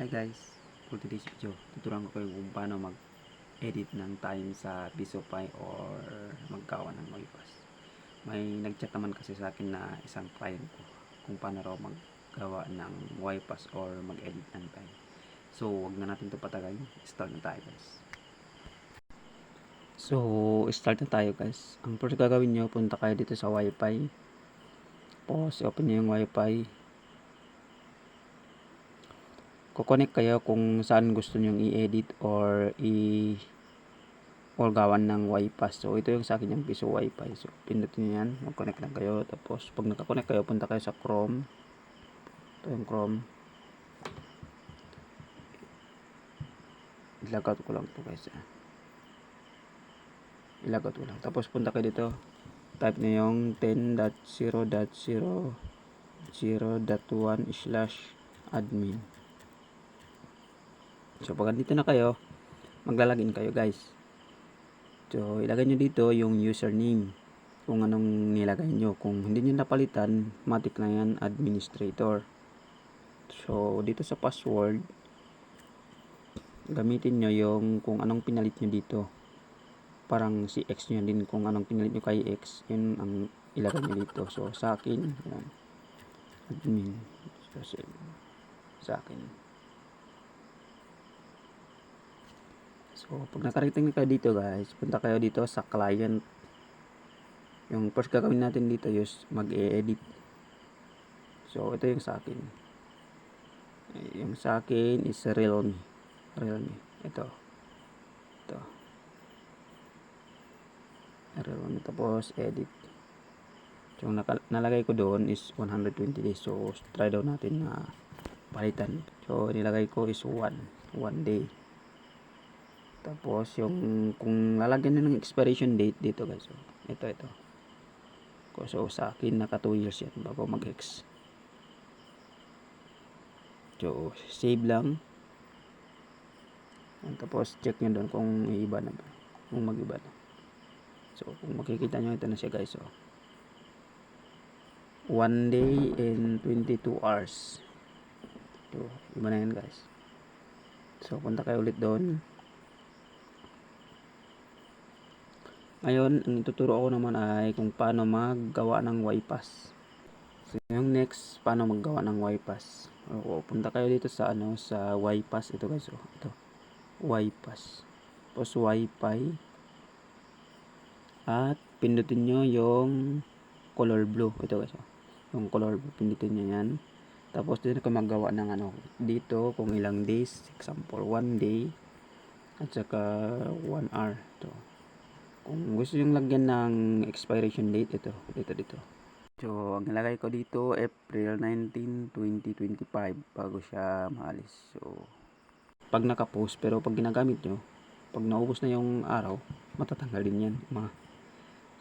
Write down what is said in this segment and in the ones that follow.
Hi guys, for today's video, tuturuan ko kayo kung paano mag-edit ng time sa Visify or maggawa ng Moipas. May nag-chat naman kasi sa akin na isang client ko kung paano raw maggawa ng Wipas or mag-edit ng time. So, wag na natin ito patagalin. Start na tayo guys. So, start na tayo guys. Ang first gagawin nyo, punta kayo dito sa Wi-Fi. Pause, open nyo yung Wi-Fi kukonek kayo kung saan gusto nyong i-edit or i or gawan ng Wi-Fi. So, ito yung sa akin yung piso Wi-Fi. So, pindutin nyo yan. Mag-connect lang kayo. Tapos, pag nakakonect kayo, punta kayo sa Chrome. Ito yung Chrome. Ilagout ko lang to guys. ah. Ilagout ko lang. Tapos, punta kayo dito. Type nyo yung 10.0.0.0.1 slash admin. So, pag andito na kayo, maglalagin kayo guys. So, ilagay nyo dito yung username. Kung anong nilagay nyo. Kung hindi nyo napalitan, matik na yan administrator. So, dito sa password, gamitin nyo yung kung anong pinalit nyo dito. Parang si X nyo din kung anong pinalit nyo kay X, yun ang ilagay nyo dito. So, sa akin, yan. Admin. So, sa akin. So, pag nakarating na kayo dito guys, punta kayo dito sa client. Yung first gagawin natin dito is mag-edit. So, ito yung sa akin. Eh, Yung sa akin is Realme. Realme. Ito. Ito. Realme. Tapos, edit. So, yung nalagay ko doon is 120 days. So, try daw natin na palitan. So, nilagay ko is 1. 1 day. Tapos, yung, kung lalagyan nyo ng expiration date dito guys. So, ito, ito. Ko- So, sa akin, naka 2 years yan bago mag-ex. So, save lang. Yan, tapos, check nyo doon kung iiba na ba. Kung mag-iba na. So, kung makikita nyo, ito na siya guys. So, 1 day and 22 hours. So, iba na yan guys. So, punta kayo ulit doon. Ngayon, ang ituturo ko naman ay kung paano maggawa ng YPass. So, yung next, paano maggawa ng YPass. O, punta kayo dito sa ano, sa YPass. Ito guys, oh, ito. YPass. Tapos Wi-Fi. At pindutin nyo yung color blue. Ito guys, oh. Yung color blue, pindutin nyo yan. Tapos dito ka magawa ng ano, dito kung ilang days. Example, one day. At saka one hour. Ito. Kung gusto yung lagyan ng expiration date, ito, dito, dito. So, ang nilagay ko dito, April 19, 2025, bago siya maalis. So, pag nakapost, pero pag ginagamit nyo, pag naubos na yung araw, matatanggal din yan. Mga.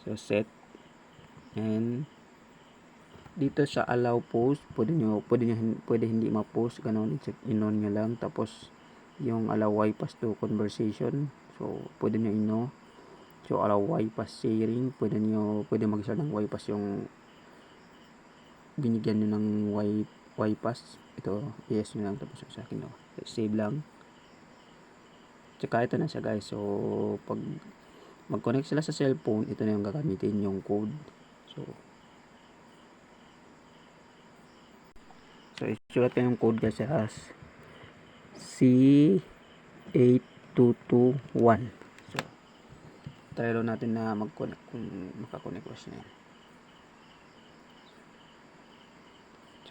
So, set. And, dito sa allow post, pwede nyo, pwede, nyo, pwede hindi ma-post, ganun, check in-on nyo lang. Tapos, yung allow YPass to conversation, so, pwede nyo ino. So, allow YPass sharing. Pwede nyo, pwede mag-share ng YPass yung binigyan nyo ng Y, YPass. Ito, yes nyo lang. Tapos sa akin, no. save lang. Tsaka ito na siya guys. So, pag mag-connect sila sa cellphone, ito na yung gagamitin yung code. So, so isulat ko yung code guys as C8221. Try lang natin na mag-connect kung makakonect was na yan.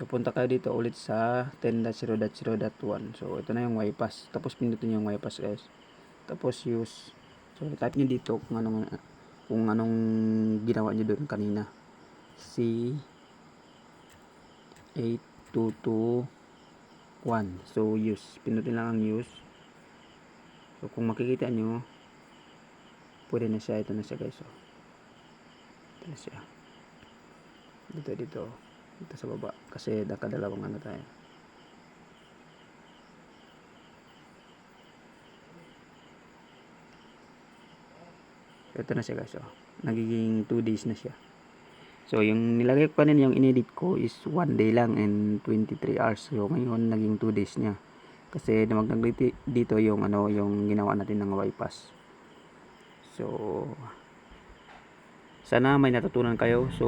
So, punta kayo dito ulit sa 10.0.0.1. So, ito na yung YPass. Tapos, pindutin yung YPass guys. Tapos, use. So, type nyo dito kung anong, kung anong ginawa nyo doon kanina. C 8221. So, use. Pindutin lang ang use. So, kung makikita nyo, pwede na siya. Ito na siya guys. So, ito na siya. Dito, dito. Dito sa baba. Kasi nakadalawang ano tayo. Ito na siya guys. Oh. Nagiging 2 days na siya. So, yung nilagay ko kanina, yung inedit ko is 1 day lang and 23 hours. So, ngayon, naging 2 days niya. Kasi dumagdag dito, dito yung ano, yung ginawa natin ng bypass. So sana may natutunan kayo. So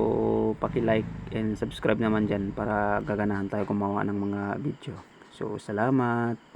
paki-like and subscribe naman diyan para gaganahan tayo gumawa ng mga video. So salamat.